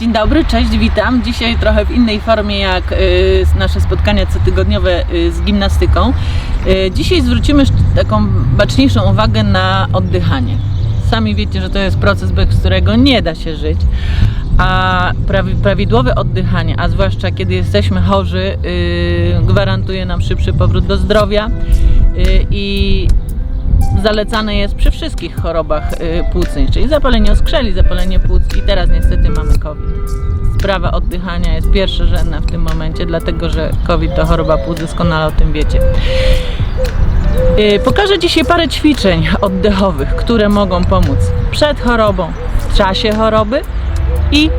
Dzień dobry, cześć, witam. Dzisiaj trochę w innej formie jak y, nasze spotkania cotygodniowe y, z gimnastyką. Y, dzisiaj zwrócimy taką baczniejszą uwagę na oddychanie. Sami wiecie, że to jest proces, bez którego nie da się żyć. A prawi, prawidłowe oddychanie, a zwłaszcza kiedy jesteśmy chorzy, gwarantuje nam szybszy powrót do zdrowia i zalecane jest przy wszystkich chorobach y, płucnych, czyli zapalenie oskrzeli, zapalenie płuc i teraz niestety mamy COVID. Sprawa oddychania jest pierwszorzędna w tym momencie, dlatego że COVID to choroba płuc, doskonale o tym wiecie. Y, Pokażę dzisiaj parę ćwiczeń oddechowych, które mogą pomóc przed chorobą, w czasie choroby i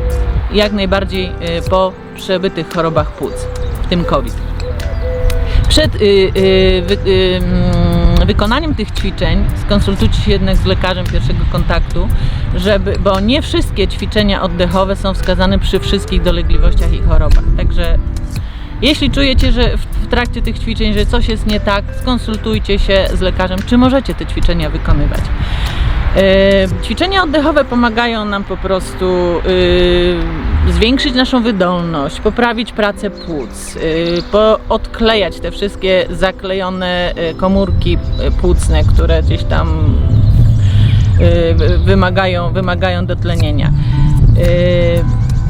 jak najbardziej y, po przebytych chorobach płuc, w tym COVID. Przed mm, wykonaniem tych ćwiczeń skonsultujcie się jednak z lekarzem pierwszego kontaktu, żeby, bo nie wszystkie ćwiczenia oddechowe są wskazane przy wszystkich dolegliwościach i chorobach. Także jeśli czujecie, że w, trakcie tych ćwiczeń, że coś jest nie tak, skonsultujcie się z lekarzem, czy możecie te ćwiczenia wykonywać. E, Ćwiczenia oddechowe pomagają nam po prostu y, zwiększyć naszą wydolność, poprawić pracę płuc, y, po, odklejać te wszystkie zaklejone y, komórki y, płucne, które gdzieś tam wymagają, wymagają dotlenienia.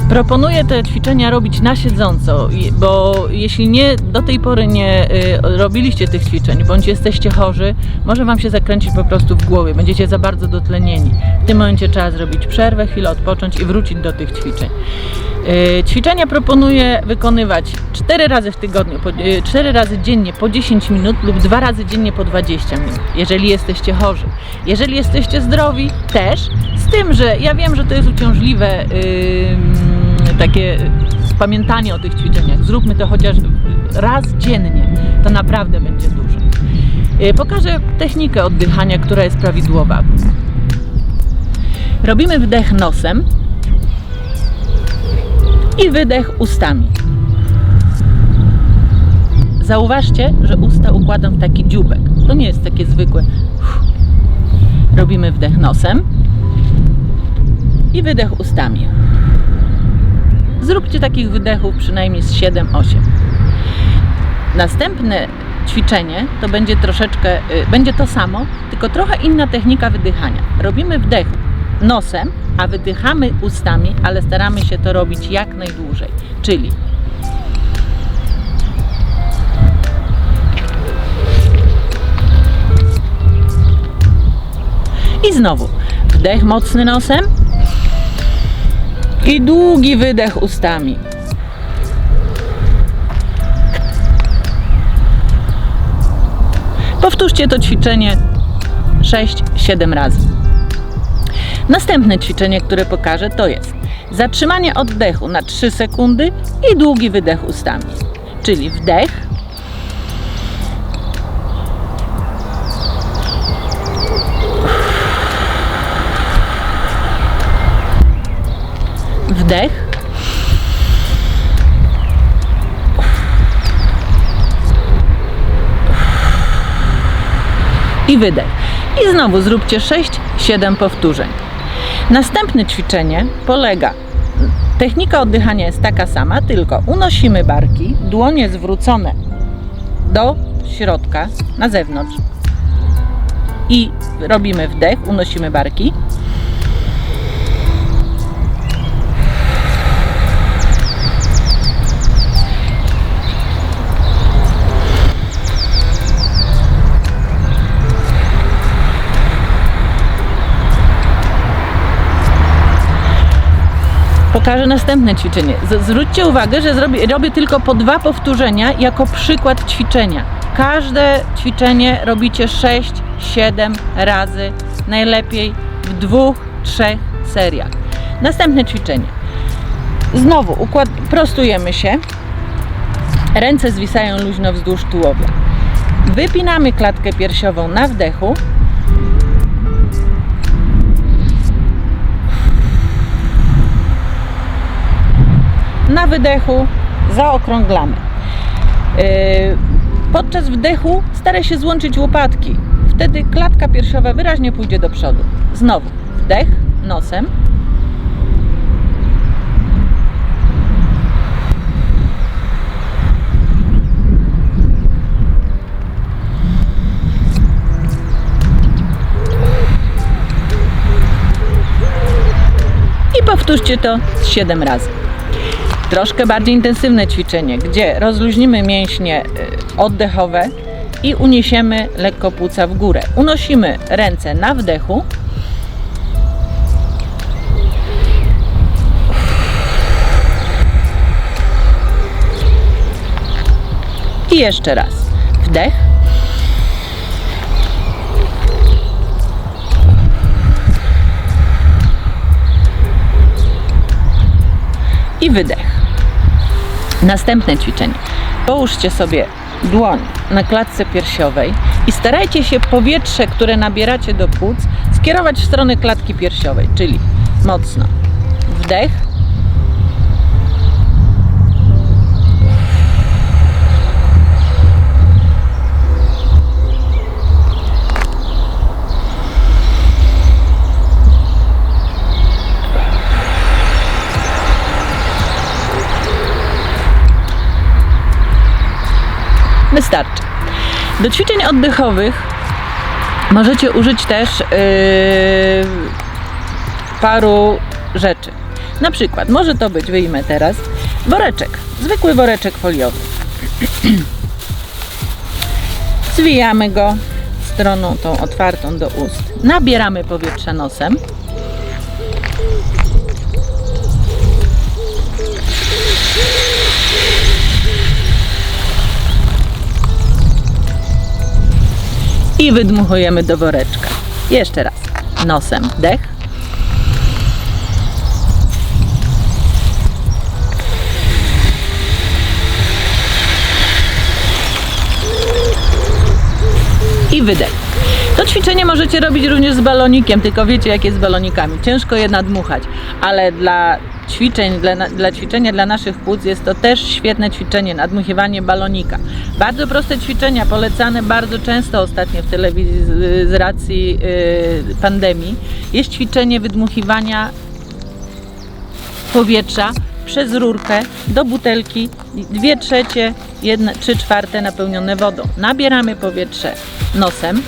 Proponuję te ćwiczenia robić na siedząco, bo jeśli nie do tej pory nie y, robiliście tych ćwiczeń, bądź jesteście chorzy, może Wam się zakręcić po prostu w głowie, będziecie za bardzo dotlenieni. W tym momencie trzeba zrobić przerwę, chwilę odpocząć i wrócić do tych ćwiczeń. Y, Ćwiczenia proponuję wykonywać 4 razy w tygodniu, po- y, 4 razy dziennie po 10 minut lub 2 razy dziennie po 20 minut, jeżeli jesteście chorzy. Jeżeli jesteście zdrowi, też, z tym, że ja wiem, że to jest uciążliwe, ym, takie pamiętanie o tych ćwiczeniach. Zróbmy to chociaż raz dziennie, to naprawdę będzie dużo. Y, Pokażę technikę oddychania, która jest prawidłowa. Robimy wdech nosem i wydech ustami. Zauważcie, że usta układam w taki dziubek. To nie jest takie zwykłe. Robimy wdech nosem i wydech ustami. Zróbcie takich wydechów przynajmniej z 7-8. Następne ćwiczenie to będzie troszeczkę, y, będzie to samo, tylko trochę inna technika wydychania. Robimy wdech nosem, a wydychamy ustami, ale staramy się to robić jak najdłużej. Czyli i znowu wdech mocny nosem i długi wydech ustami. Powtórzcie to ćwiczenie 6-7 razy. Następne ćwiczenie, które pokażę, to jest zatrzymanie oddechu na 3 sekundy i długi wydech ustami. Czyli wdech, wdech, i wydech. I znowu zróbcie 6-7 powtórzeń. Następne ćwiczenie polega. Technika oddychania jest taka sama, tylko unosimy barki, dłonie zwrócone do środka, na zewnątrz. I robimy wdech, unosimy barki. Pokażę następne ćwiczenie. Zwróćcie uwagę, że zrobię, robię tylko po dwa powtórzenia jako przykład ćwiczenia. Każde ćwiczenie robicie 6-7 razy, najlepiej w dwóch, trzech seriach. Następne ćwiczenie. Znowu układ, prostujemy się. Ręce zwisają luźno wzdłuż tułowia. Wypinamy klatkę piersiową na wdechu. Na wydechu zaokrąglamy. Yy, Podczas wdechu staraj się złączyć łopatki. Wtedy klatka piersiowa wyraźnie pójdzie do przodu. Znowu wdech nosem. I powtórzcie to 7 razy. Troszkę bardziej intensywne ćwiczenie, gdzie rozluźnimy mięśnie y, oddechowe i uniesiemy lekko płuca w górę. Unosimy ręce na wdechu. I jeszcze raz. Wdech. I wydech. Następne ćwiczenie. Połóżcie sobie dłoń na klatce piersiowej i starajcie się powietrze, które nabieracie do płuc, skierować w stronę klatki piersiowej, czyli mocno wdech. Wystarczy. Do ćwiczeń oddechowych możecie użyć też yy, paru rzeczy. Na przykład może to być, wyjmę teraz, woreczek, zwykły woreczek foliowy. Zwijamy go stroną tą otwartą do ust. Nabieramy powietrza nosem. I wydmuchujemy do woreczka. Jeszcze raz. Nosem wdech. I wydech. To ćwiczenie możecie robić również z balonikiem, tylko wiecie jak jest z balonikami. Ciężko je nadmuchać, ale dla ćwiczeń, dla, dla ćwiczenia dla naszych płuc jest to też świetne ćwiczenie, nadmuchiwanie balonika. Bardzo proste ćwiczenia, polecane bardzo często ostatnio w telewizji z, z racji yy, pandemii. Jest ćwiczenie wydmuchiwania powietrza przez rurkę do butelki, dwie trzecie, jedne, trzy czwarte napełnione wodą. Nabieramy powietrze nosem.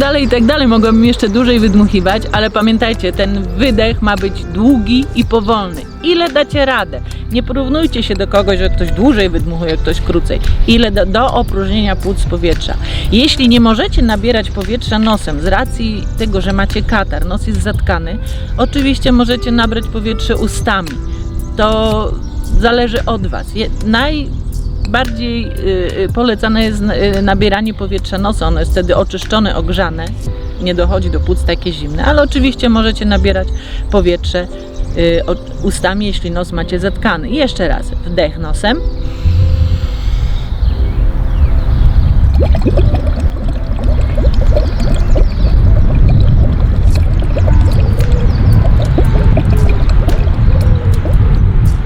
Dalej, i tak dalej. Mogłabym jeszcze dłużej wydmuchiwać, ale pamiętajcie, ten wydech ma być długi i powolny. Ile dacie radę? Nie porównujcie się do kogoś, że ktoś dłużej wydmuchuje, ktoś krócej. Ile do, do opróżnienia płuc powietrza. Jeśli nie możecie nabierać powietrza nosem z racji tego, że macie katar, nos jest zatkany, oczywiście możecie nabrać powietrze ustami. To zależy od Was. Je, naj, bardziej y, polecane jest y, nabieranie powietrza nosem. Ono jest wtedy oczyszczone, ogrzane. Nie dochodzi do płuc takie zimne, ale oczywiście możecie nabierać powietrze y, ustami, jeśli nos macie zatkany. I jeszcze raz, wdech nosem.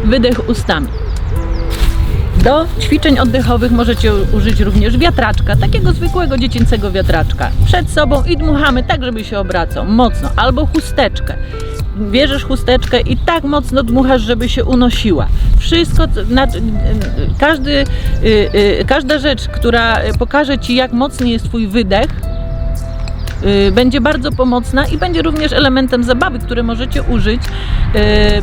Wydech ustami. Do ćwiczeń oddechowych możecie użyć również wiatraczka, takiego zwykłego dziecięcego wiatraczka. Przed sobą i dmuchamy tak, żeby się obracał mocno, albo chusteczkę. Bierzesz chusteczkę i tak mocno dmuchasz, żeby się unosiła. Wszystko, każdy, y, y, każda rzecz, która pokaże Ci, jak mocny jest Twój wydech, y, będzie bardzo pomocna i będzie również elementem zabawy, które możecie użyć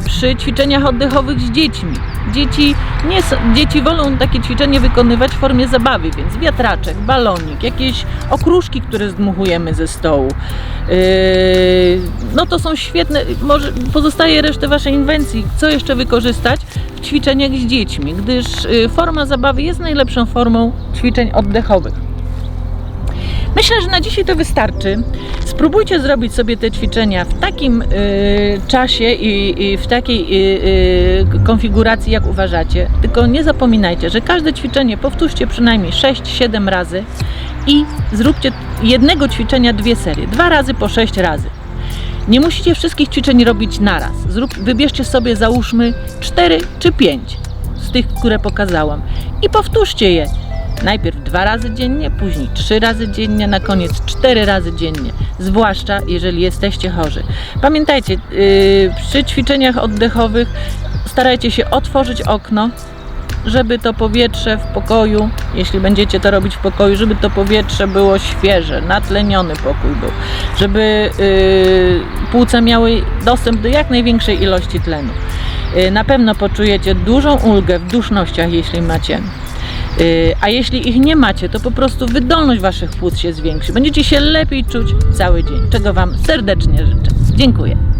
przy ćwiczeniach oddechowych z dziećmi. Dzieci, nie, dzieci wolą takie ćwiczenie wykonywać w formie zabawy, więc wiatraczek, balonik, jakieś okruszki, które zdmuchujemy ze stołu. no to są świetne, może pozostaje resztę Waszej inwencji, co jeszcze wykorzystać w ćwiczeniach z dziećmi, gdyż forma zabawy jest najlepszą formą ćwiczeń oddechowych. Myślę, że na dzisiaj to wystarczy. Spróbujcie zrobić sobie te ćwiczenia w takim y, czasie i, i, w takiej y, y, konfiguracji, jak uważacie. Tylko nie zapominajcie, że każde ćwiczenie powtórzcie przynajmniej 6-7 razy i zróbcie jednego ćwiczenia dwie serie, dwa razy po 6 razy. Nie musicie wszystkich ćwiczeń robić naraz. Zrób, wybierzcie sobie załóżmy 4 czy 5 z tych, które pokazałam i powtórzcie je. Najpierw dwa razy dziennie, później trzy razy dziennie, na koniec cztery razy dziennie, zwłaszcza jeżeli jesteście chorzy. Pamiętajcie, yy, przy ćwiczeniach oddechowych starajcie się otworzyć okno, żeby to powietrze w pokoju, jeśli będziecie to robić w pokoju, żeby to powietrze było świeże, natleniony pokój był, żeby yy, płuca miały dostęp do jak największej ilości tlenu. Yy, na pewno poczujecie dużą ulgę w dusznościach, jeśli macie. Yy, a jeśli ich nie macie, to po prostu wydolność waszych płuc się zwiększy. Będziecie się lepiej czuć cały dzień, czego Wam serdecznie życzę. Dziękuję.